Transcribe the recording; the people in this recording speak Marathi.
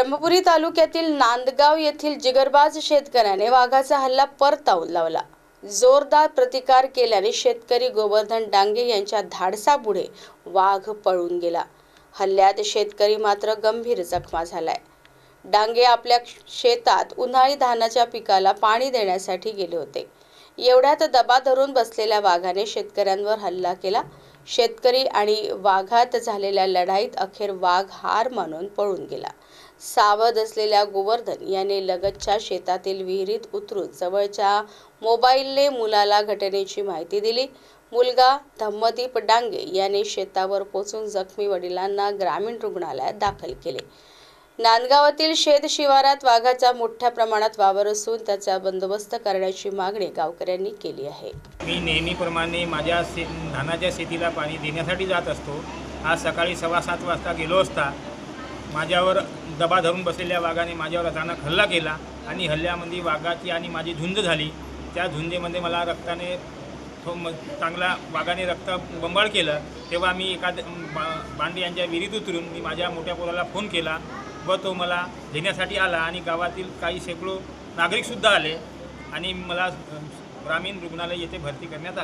ब्रह्मपुरी तालुक्यातील नांदगाव येथील जिगरबाज शेतकऱ्याने वाघाचा हल्ला परतावून लावला. जोरदार प्रतिकार केल्याने शेतकरी गोवर्धन डांगे यांच्या धाडसापुढे वाघ पळून गेला. हल्ल्यात शेतकरी मात्र गंभीर जखमा झालाय. डांगे आपल्या शेतात उन्हाळी धानाच्या पिकाला पाणी देण्यासाठी गेले होते. एवढ्यात दबा धरून बसलेल्या वाघाने शेतकऱ्यांवर हल्ला केला. शेतकरी आणि वाघात झालेल्या लढाईत अखेर वाघ हार मानून पळून गेला. सावध असलेल्या गोवर्धन याने लगतच्या शेतातील विहिरीत उतरून जवळच्या मोबाईलने मुलाला घटनेची माहिती दिली. मुलगा धम्मदीप डांगे याने शेतावर पोचून जखमी वडिलांना ग्रामीण रुग्णालयात दाखल केले. नांदगावातील शेत शिवारात वाघाचा मोठ्या प्रमाणात वावर असून त्याचा बंदोबस्त करण्याची मागणी गावकऱ्यांनी केली आहे. मी नेहमीप्रमाणे माझ्या शे धानाच्या शेतीला पाणी देण्यासाठी जात असतो. आज सकाळी सव्वा सात वाजता गेलो असता माझ्यावर दबा धरून बसलेल्या वाघाने माझ्यावर अचानक हल्ला केला आणि हल्ल्यामध्ये वाघाची आणि माझी झुंज झाली. त्या झुंजेमध्ये मला रक्ताने तो चांगला वाघाने रक्त बंबाळ केलं. तेव्हा मी एका बा- बांडे यांच्या विहिरीत उतरून मी माझ्या मोठ्या पोराला फोन केला. व तो मला घेण्यासाठी आला आणि गावातील काही शेकडो नागरिकसुद्धा आले आणि मला ग्रामीण रुग्णालय येथे भरती करण्यात आले.